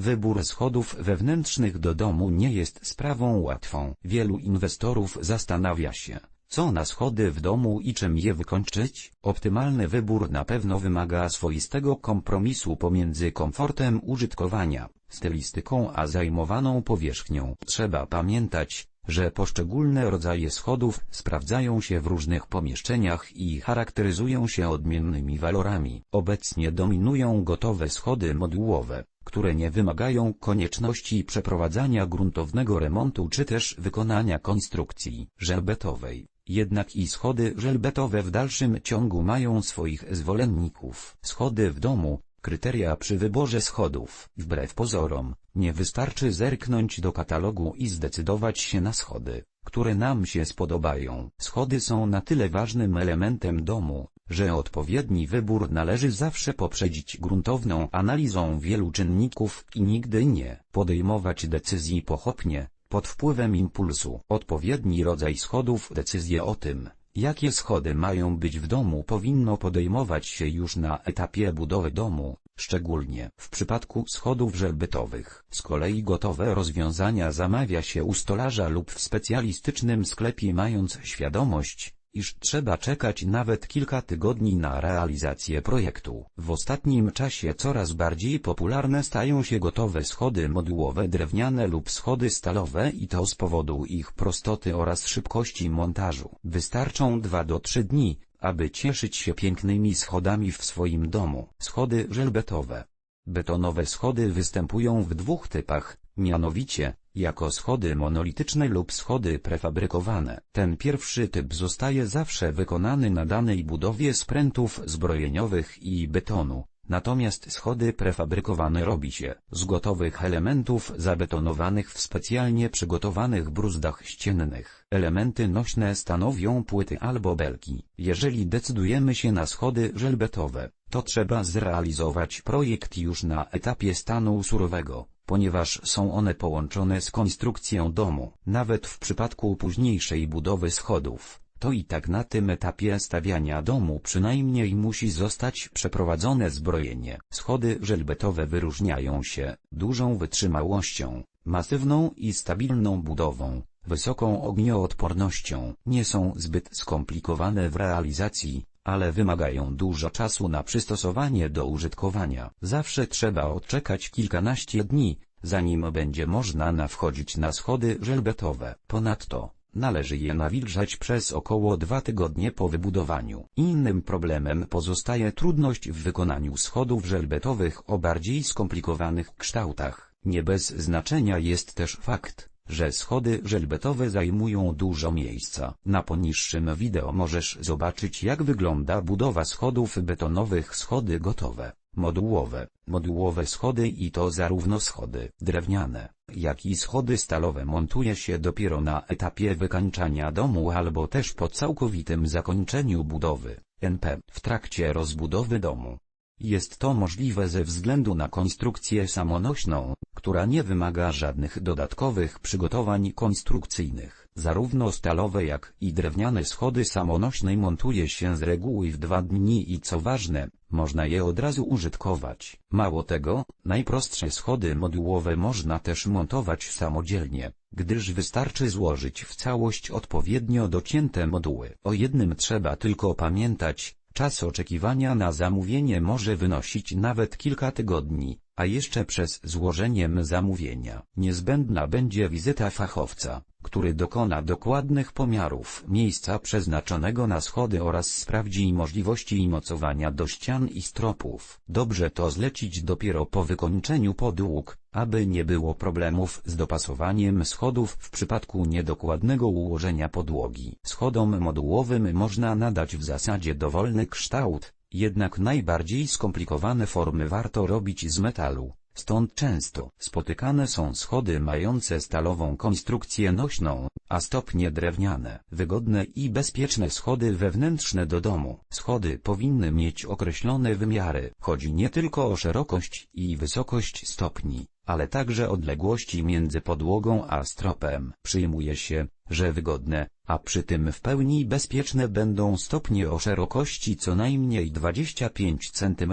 Wybór schodów wewnętrznych do domu nie jest sprawą łatwą. Wielu inwestorów zastanawia się, co na schody w domu i czym je wykończyć? Optymalny wybór na pewno wymaga swoistego kompromisu pomiędzy komfortem użytkowania, stylistyką a zajmowaną powierzchnią. Trzeba pamiętać, że poszczególne rodzaje schodów sprawdzają się w różnych pomieszczeniach i charakteryzują się odmiennymi walorami. Obecnie dominują gotowe schody modułowe, które nie wymagają konieczności przeprowadzania gruntownego remontu czy też wykonania konstrukcji żelbetowej. Jednak i schody żelbetowe w dalszym ciągu mają swoich zwolenników. Schody w domu, kryteria przy wyborze schodów. Wbrew pozorom, nie wystarczy zerknąć do katalogu i zdecydować się na schody, które nam się spodobają. Schody są na tyle ważnym elementem domu, że odpowiedni wybór należy zawsze poprzedzić gruntowną analizą wielu czynników i nigdy nie podejmować decyzji pochopnie, pod wpływem impulsu. Odpowiedni rodzaj schodów decyzję o tym, jakie schody mają być w domu powinno podejmować się już na etapie budowy domu, szczególnie w przypadku schodów żelbetowych. Z kolei gotowe rozwiązania zamawia się u stolarza lub w specjalistycznym sklepie mając świadomość, iż trzeba czekać nawet kilka tygodni na realizację projektu. W ostatnim czasie coraz bardziej popularne stają się gotowe schody modułowe drewniane lub schody stalowe i to z powodu ich prostoty oraz szybkości montażu. Wystarczą 2 do 3 dni, aby cieszyć się pięknymi schodami w swoim domu. Schody żelbetowe. Betonowe schody występują w dwóch typach, mianowicie, jako schody monolityczne lub schody prefabrykowane. Ten pierwszy typ zostaje zawsze wykonany na danej budowie z prętów zbrojeniowych i betonu, natomiast schody prefabrykowane robi się z gotowych elementów zabetonowanych w specjalnie przygotowanych bruzdach ściennych. Elementy nośne stanowią płyty albo belki. Jeżeli decydujemy się na schody żelbetowe, to trzeba zrealizować projekt już na etapie stanu surowego ponieważ są one połączone z konstrukcją domu. Nawet w przypadku późniejszej budowy schodów, to i tak na tym etapie stawiania domu przynajmniej musi zostać przeprowadzone zbrojenie. Schody żelbetowe wyróżniają się dużą wytrzymałością, masywną i stabilną budową, wysoką ognioodpornością. Nie są zbyt skomplikowane w realizacji, ale wymagają dużo czasu na przystosowanie do użytkowania. Zawsze trzeba odczekać kilkanaście dni, zanim będzie można na wchodzić na schody żelbetowe. Ponadto, należy je nawilżać przez około dwa tygodnie po wybudowaniu. Innym problemem pozostaje trudność w wykonaniu schodów żelbetowych o bardziej skomplikowanych kształtach. Nie bez znaczenia jest też fakt, że schody żelbetowe zajmują dużo miejsca. Na poniższym wideo możesz zobaczyć jak wygląda budowa schodów betonowych schody gotowe, modułowe, modułowe schody i to zarówno schody drewniane, jak i schody stalowe montuje się dopiero na etapie wykańczania domu albo też po całkowitym zakończeniu budowy, NP, w trakcie rozbudowy domu. Jest to możliwe ze względu na konstrukcję samonośną, która nie wymaga żadnych dodatkowych przygotowań konstrukcyjnych. Zarówno stalowe jak i drewniane schody samonośnej montuje się z reguły w dwa dni i co ważne, można je od razu użytkować. Mało tego, najprostsze schody modułowe można też montować samodzielnie, gdyż wystarczy złożyć w całość odpowiednio docięte moduły. O jednym trzeba tylko pamiętać, Czas oczekiwania na zamówienie może wynosić nawet kilka tygodni, a jeszcze przez złożeniem zamówienia niezbędna będzie wizyta fachowca, który dokona dokładnych pomiarów miejsca przeznaczonego na schody oraz sprawdzi możliwości mocowania do ścian i stropów. Dobrze to zlecić dopiero po wykończeniu podłóg, aby nie było problemów z dopasowaniem schodów w przypadku niedokładnego ułożenia podłogi. Schodom modułowym można nadać w zasadzie dowolny kształt, jednak najbardziej skomplikowane formy warto robić z metalu, stąd często spotykane są schody mające stalową konstrukcję nośną, a stopnie drewniane. Wygodne i bezpieczne schody wewnętrzne do domu. Schody powinny mieć określone wymiary. Chodzi nie tylko o szerokość i wysokość stopni, ale także odległości między podłogą a stropem. Przyjmuje się, że wygodne, a przy tym w pełni bezpieczne będą stopnie o szerokości co najmniej 25 cm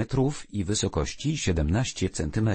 i wysokości 17 cm.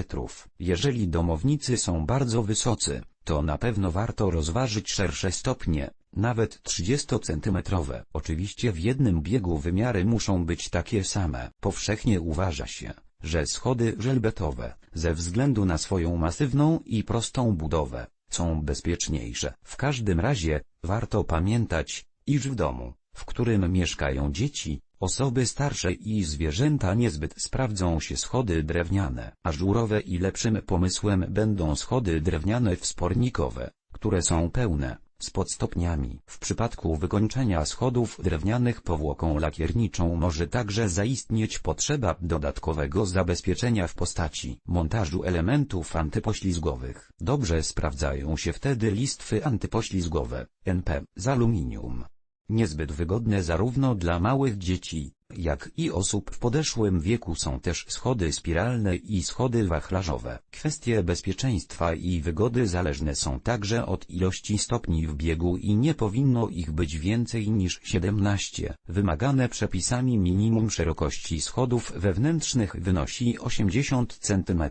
Jeżeli domownicy są bardzo wysocy, to na pewno warto rozważyć szersze stopnie, nawet 30-centymetrowe. Oczywiście w jednym biegu wymiary muszą być takie same. Powszechnie uważa się, że schody żelbetowe, ze względu na swoją masywną i prostą budowę, są bezpieczniejsze. W każdym razie, warto pamiętać, iż w domu, w którym mieszkają dzieci, osoby starsze i zwierzęta niezbyt sprawdzą się schody drewniane, a żurowe i lepszym pomysłem będą schody drewniane wspornikowe, które są pełne, z podstopniami. W przypadku wykończenia schodów drewnianych powłoką lakierniczą może także zaistnieć potrzeba dodatkowego zabezpieczenia w postaci montażu elementów antypoślizgowych. Dobrze sprawdzają się wtedy listwy antypoślizgowe, NP, z aluminium. Niezbyt wygodne zarówno dla małych dzieci, jak i osób w podeszłym wieku są też schody spiralne i schody wachlarzowe. Kwestie bezpieczeństwa i wygody zależne są także od ilości stopni w biegu i nie powinno ich być więcej niż 17. Wymagane przepisami minimum szerokości schodów wewnętrznych wynosi 80 cm.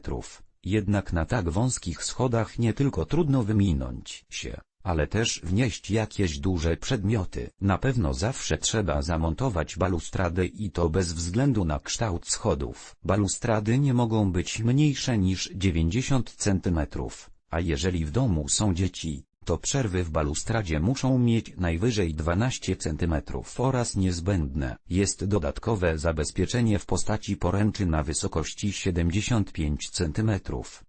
Jednak na tak wąskich schodach nie tylko trudno wyminąć się, ale też wnieść jakieś duże przedmioty. Na pewno zawsze trzeba zamontować balustrady i to bez względu na kształt schodów. Balustrady nie mogą być mniejsze niż 90 cm, a jeżeli w domu są dzieci, to przerwy w balustradzie muszą mieć najwyżej 12 cm oraz niezbędne jest dodatkowe zabezpieczenie w postaci poręczy na wysokości 75 cm.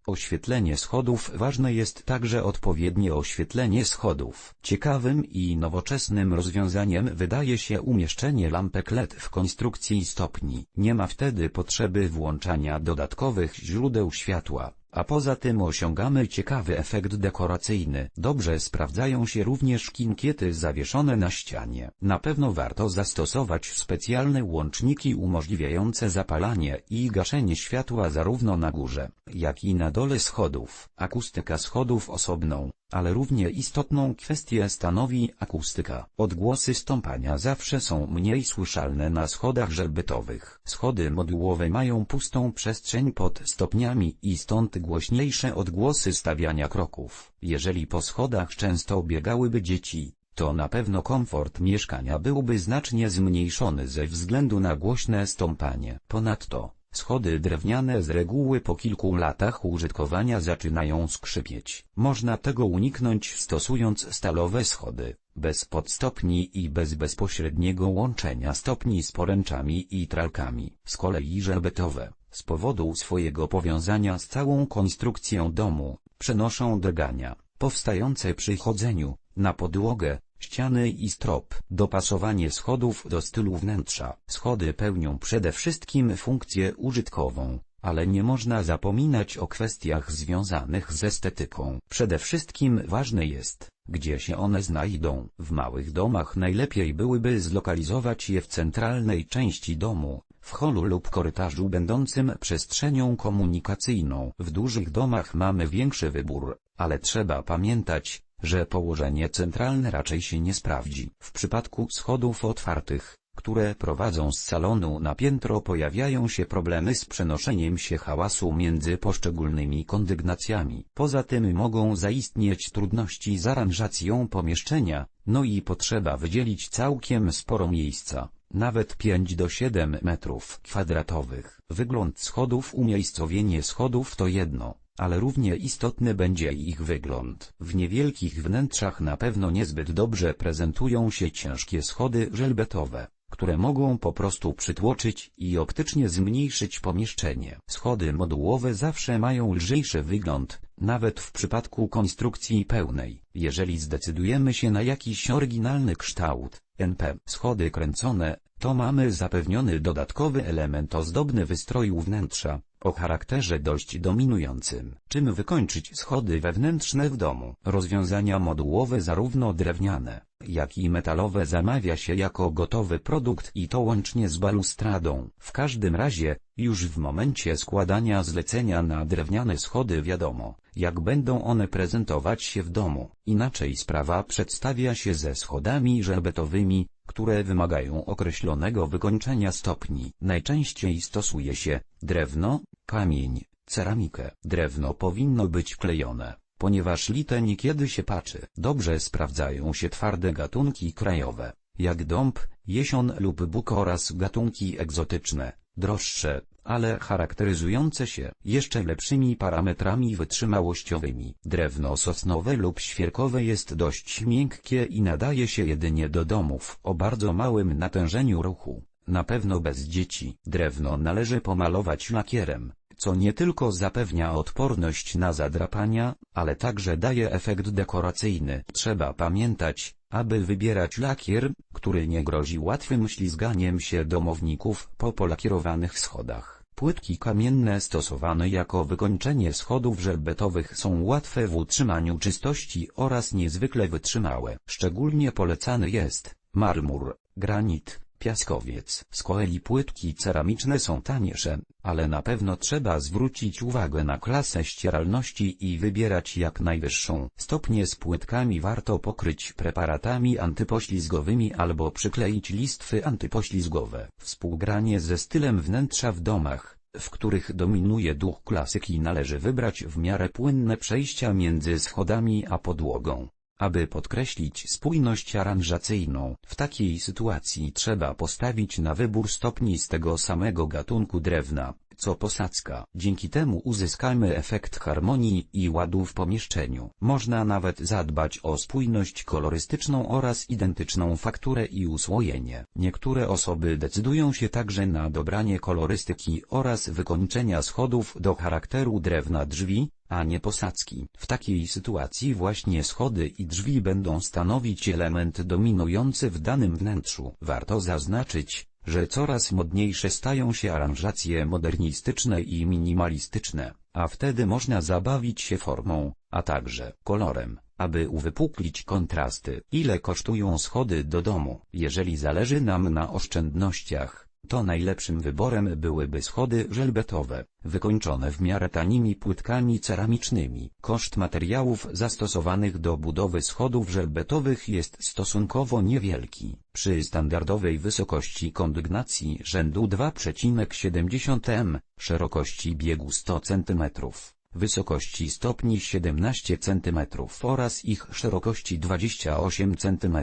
Oświetlenie schodów Ważne jest także odpowiednie oświetlenie schodów. Ciekawym i nowoczesnym rozwiązaniem wydaje się umieszczenie lampek LED w konstrukcji stopni. Nie ma wtedy potrzeby włączania dodatkowych źródeł światła a poza tym osiągamy ciekawy efekt dekoracyjny. Dobrze sprawdzają się również kinkiety zawieszone na ścianie. Na pewno warto zastosować specjalne łączniki umożliwiające zapalanie i gaszenie światła zarówno na górze, jak i na dole schodów. Akustyka schodów osobną, ale równie istotną kwestię stanowi akustyka. Odgłosy stąpania zawsze są mniej słyszalne na schodach żelbetowych. Schody modułowe mają pustą przestrzeń pod stopniami i stąd głośniejsze odgłosy stawiania kroków. Jeżeli po schodach często biegałyby dzieci, to na pewno komfort mieszkania byłby znacznie zmniejszony ze względu na głośne stąpanie. Ponadto, Schody drewniane z reguły po kilku latach użytkowania zaczynają skrzypieć. Można tego uniknąć stosując stalowe schody, bez podstopni i bez bezpośredniego łączenia stopni z poręczami i tralkami. Z kolei żelbetowe, z powodu swojego powiązania z całą konstrukcją domu, przenoszą drgania, powstające przy chodzeniu, na podłogę, ściany i strop. Dopasowanie schodów do stylu wnętrza. Schody pełnią przede wszystkim funkcję użytkową, ale nie można zapominać o kwestiach związanych z estetyką. Przede wszystkim ważne jest, gdzie się one znajdą. W małych domach najlepiej byłyby zlokalizować je w centralnej części domu, w holu lub korytarzu będącym przestrzenią komunikacyjną. W dużych domach mamy większy wybór, ale trzeba pamiętać, że położenie centralne raczej się nie sprawdzi. W przypadku schodów otwartych, które prowadzą z salonu na piętro pojawiają się problemy z przenoszeniem się hałasu między poszczególnymi kondygnacjami. Poza tym mogą zaistnieć trudności z aranżacją pomieszczenia, no i potrzeba wydzielić całkiem sporo miejsca, nawet 5 do 7 metrów kwadratowych. Wygląd schodów Umiejscowienie schodów to jedno, ale równie istotny będzie ich wygląd. W niewielkich wnętrzach na pewno niezbyt dobrze prezentują się ciężkie schody żelbetowe, które mogą po prostu przytłoczyć i optycznie zmniejszyć pomieszczenie. Schody modułowe zawsze mają lżejszy wygląd, nawet w przypadku konstrukcji pełnej. Jeżeli zdecydujemy się na jakiś oryginalny kształt, NP, schody kręcone, to mamy zapewniony dodatkowy element ozdobny wystroju wnętrza, o charakterze dość dominującym. Czym wykończyć schody wewnętrzne w domu? Rozwiązania modułowe zarówno drewniane, jak i metalowe zamawia się jako gotowy produkt i to łącznie z balustradą. W każdym razie, już w momencie składania zlecenia na drewniane schody wiadomo, jak będą one prezentować się w domu. Inaczej sprawa przedstawia się ze schodami żelbetowymi, które wymagają określonego wykończenia stopni. Najczęściej stosuje się drewno, kamień, ceramikę. Drewno powinno być klejone, ponieważ lite niekiedy się paczy. Dobrze sprawdzają się twarde gatunki krajowe, jak dąb, jesion lub buk oraz gatunki egzotyczne, droższe, ale charakteryzujące się jeszcze lepszymi parametrami wytrzymałościowymi. Drewno sosnowe lub świerkowe jest dość miękkie i nadaje się jedynie do domów o bardzo małym natężeniu ruchu. Na pewno bez dzieci. Drewno należy pomalować lakierem, co nie tylko zapewnia odporność na zadrapania, ale także daje efekt dekoracyjny. Trzeba pamiętać, aby wybierać lakier, który nie grozi łatwym ślizganiem się domowników po polakierowanych schodach. Płytki kamienne stosowane jako wykończenie schodów żelbetowych są łatwe w utrzymaniu czystości oraz niezwykle wytrzymałe. Szczególnie polecany jest marmur, granit, piaskowiec. Z kolei płytki ceramiczne są tańsze, ale na pewno trzeba zwrócić uwagę na klasę ścieralności i wybierać jak najwyższą. Stopnie z płytkami warto pokryć preparatami antypoślizgowymi albo przykleić listwy antypoślizgowe. Współgranie ze stylem wnętrza w domach w których dominuje duch klasyki należy wybrać w miarę płynne przejścia między schodami a podłogą. Aby podkreślić spójność aranżacyjną, w takiej sytuacji trzeba postawić na wybór stopni z tego samego gatunku drewna, co posadzka. Dzięki temu uzyskamy efekt harmonii i ładu w pomieszczeniu. Można nawet zadbać o spójność kolorystyczną oraz identyczną fakturę i usłojenie. Niektóre osoby decydują się także na dobranie kolorystyki oraz wykończenia schodów do charakteru drewna drzwi, a nie posadzki. W takiej sytuacji właśnie schody i drzwi będą stanowić element dominujący w danym wnętrzu. Warto zaznaczyć, że coraz modniejsze stają się aranżacje modernistyczne i minimalistyczne, a wtedy można zabawić się formą, a także kolorem, aby uwypuklić kontrasty. Ile kosztują schody do domu? Jeżeli zależy nam na oszczędnościach, to najlepszym wyborem byłyby schody żelbetowe, wykończone w miarę tanimi płytkami ceramicznymi. Koszt materiałów zastosowanych do budowy schodów żelbetowych jest stosunkowo niewielki. Przy standardowej wysokości kondygnacji rzędu 2,70 m, szerokości biegu 100 cm, wysokości stopni 17 cm oraz ich szerokości 28 cm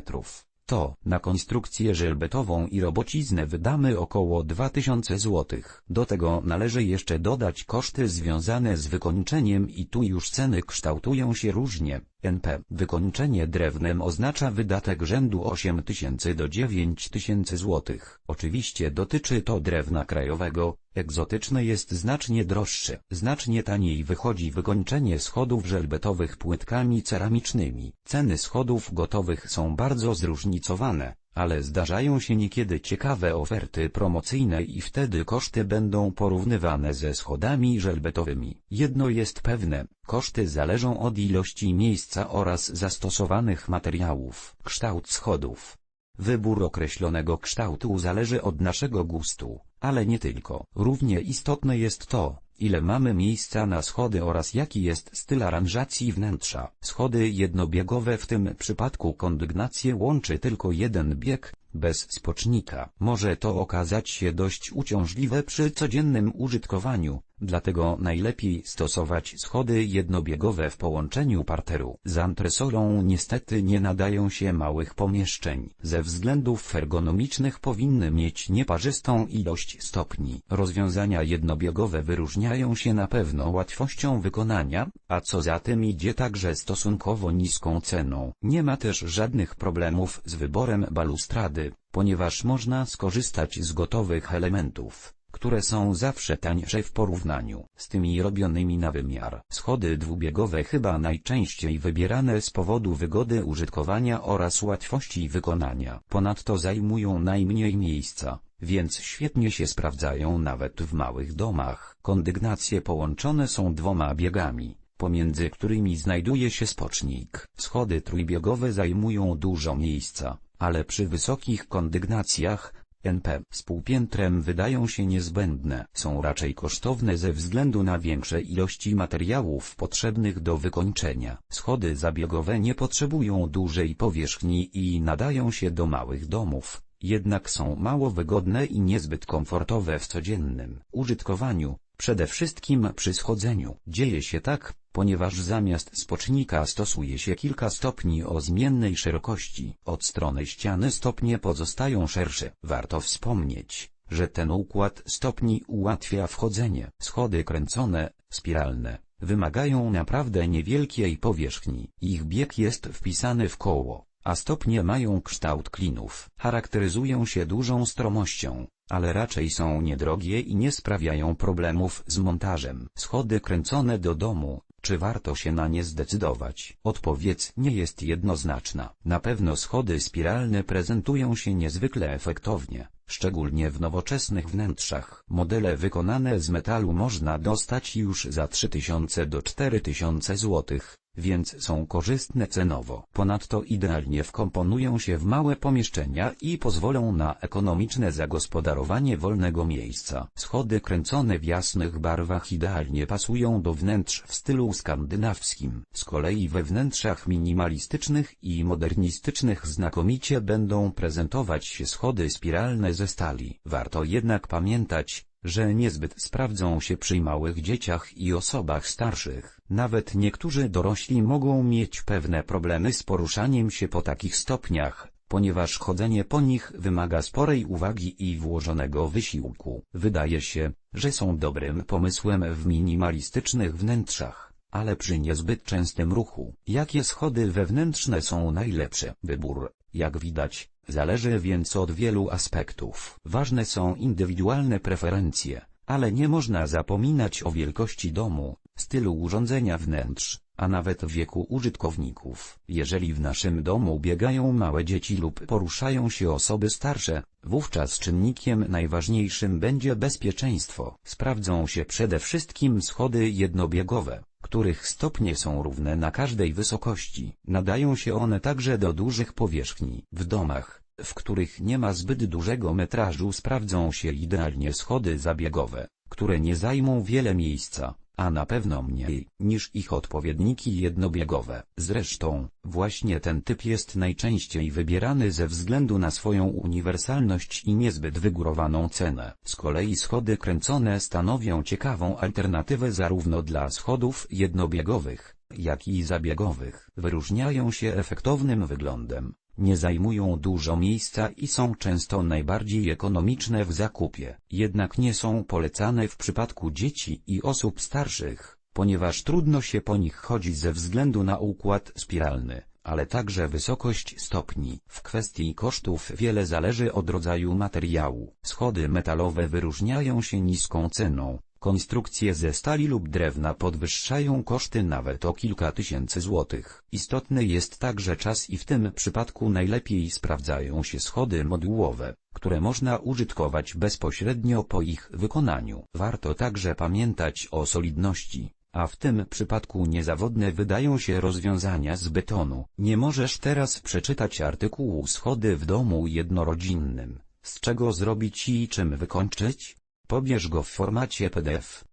to na konstrukcję żelbetową i robociznę wydamy około 2000 zł. Do tego należy jeszcze dodać koszty związane z wykończeniem i tu już ceny kształtują się różnie. NP. Wykończenie drewnem oznacza wydatek rzędu 8000 do 9000 zł. Oczywiście dotyczy to drewna krajowego, egzotyczne jest znacznie droższe. Znacznie taniej wychodzi wykończenie schodów żelbetowych płytkami ceramicznymi. Ceny schodów gotowych są bardzo zróżnicowane ale zdarzają się niekiedy ciekawe oferty promocyjne i wtedy koszty będą porównywane ze schodami żelbetowymi. Jedno jest pewne, koszty zależą od ilości miejsca oraz zastosowanych materiałów. Kształt schodów. Wybór określonego kształtu zależy od naszego gustu, ale nie tylko. Równie istotne jest to, ile mamy miejsca na schody oraz jaki jest styl aranżacji wnętrza. Schody jednobiegowe w tym przypadku kondygnację łączy tylko jeden bieg, bez spocznika. Może to okazać się dość uciążliwe przy codziennym użytkowaniu, dlatego najlepiej stosować schody jednobiegowe w połączeniu parteru. Z antresolą niestety nie nadają się małych pomieszczeń. Ze względów ergonomicznych powinny mieć nieparzystą ilość stopni. Rozwiązania jednobiegowe wyróżniają się na pewno łatwością wykonania, a co za tym idzie także stosunkowo niską ceną. Nie ma też żadnych problemów z wyborem balustrady, ponieważ można skorzystać z gotowych elementów które są zawsze tańsze w porównaniu z tymi robionymi na wymiar. Schody dwubiegowe chyba najczęściej wybierane z powodu wygody użytkowania oraz łatwości wykonania. Ponadto zajmują najmniej miejsca, więc świetnie się sprawdzają nawet w małych domach. Kondygnacje połączone są dwoma biegami, pomiędzy którymi znajduje się spocznik. Schody trójbiegowe zajmują dużo miejsca, ale przy wysokich kondygnacjach, NP z półpiętrem wydają się niezbędne. Są raczej kosztowne ze względu na większe ilości materiałów potrzebnych do wykończenia. Schody zabiegowe nie potrzebują dużej powierzchni i nadają się do małych domów, jednak są mało wygodne i niezbyt komfortowe w codziennym użytkowaniu. Przede wszystkim przy schodzeniu. Dzieje się tak, ponieważ zamiast spocznika stosuje się kilka stopni o zmiennej szerokości. Od strony ściany stopnie pozostają szersze. Warto wspomnieć, że ten układ stopni ułatwia wchodzenie. Schody kręcone, spiralne, wymagają naprawdę niewielkiej powierzchni. Ich bieg jest wpisany w koło, a stopnie mają kształt klinów. Charakteryzują się dużą stromością, ale raczej są niedrogie i nie sprawiają problemów z montażem. Schody kręcone do domu, czy warto się na nie zdecydować? Odpowiedź nie jest jednoznaczna. Na pewno schody spiralne prezentują się niezwykle efektownie, szczególnie w nowoczesnych wnętrzach. Modele wykonane z metalu można dostać już za 3000 do 4000 zł, więc są korzystne cenowo. Ponadto idealnie wkomponują się w małe pomieszczenia i pozwolą na ekonomiczne zagospodarowanie wolnego miejsca. Schody kręcone w jasnych barwach idealnie pasują do wnętrz w stylu skandynawskim. Z kolei we wnętrzach minimalistycznych i modernistycznych znakomicie będą prezentować się schody spiralne ze stali. Warto jednak pamiętać, że niezbyt sprawdzą się przy małych dzieciach i osobach starszych. Nawet niektórzy dorośli mogą mieć pewne problemy z poruszaniem się po takich stopniach, ponieważ chodzenie po nich wymaga sporej uwagi i włożonego wysiłku. Wydaje się, że są dobrym pomysłem w minimalistycznych wnętrzach, ale przy niezbyt częstym ruchu. Jakie schody wewnętrzne są najlepsze? Wybór, jak widać, Zależy więc od wielu aspektów. Ważne są indywidualne preferencje, ale nie można zapominać o wielkości domu, stylu urządzenia wnętrz, a nawet wieku użytkowników. Jeżeli w naszym domu biegają małe dzieci lub poruszają się osoby starsze, wówczas czynnikiem najważniejszym będzie bezpieczeństwo. Sprawdzą się przede wszystkim schody jednobiegowe, których stopnie są równe na każdej wysokości. Nadają się one także do dużych powierzchni. W domach, w których nie ma zbyt dużego metrażu sprawdzą się idealnie schody zabiegowe, które nie zajmą wiele miejsca, a na pewno mniej niż ich odpowiedniki jednobiegowe. Zresztą, właśnie ten typ jest najczęściej wybierany ze względu na swoją uniwersalność i niezbyt wygórowaną cenę. Z kolei schody kręcone stanowią ciekawą alternatywę zarówno dla schodów jednobiegowych, jak i zabiegowych. Wyróżniają się efektownym wyglądem, nie zajmują dużo miejsca i są często najbardziej ekonomiczne w zakupie. Jednak nie są polecane w przypadku dzieci i osób starszych, ponieważ trudno się po nich chodzić ze względu na układ spiralny, ale także wysokość stopni. W kwestii kosztów wiele zależy od rodzaju materiału. Schody metalowe wyróżniają się niską ceną, Konstrukcje ze stali lub drewna podwyższają koszty nawet o kilka tysięcy złotych. Istotny jest także czas i w tym przypadku najlepiej sprawdzają się schody modułowe, które można użytkować bezpośrednio po ich wykonaniu. Warto także pamiętać o solidności, a w tym przypadku niezawodne wydają się rozwiązania z betonu. Nie możesz teraz przeczytać artykułu schody w domu jednorodzinnym, z czego zrobić i czym wykończyć? Pobierz go w formacie PDF.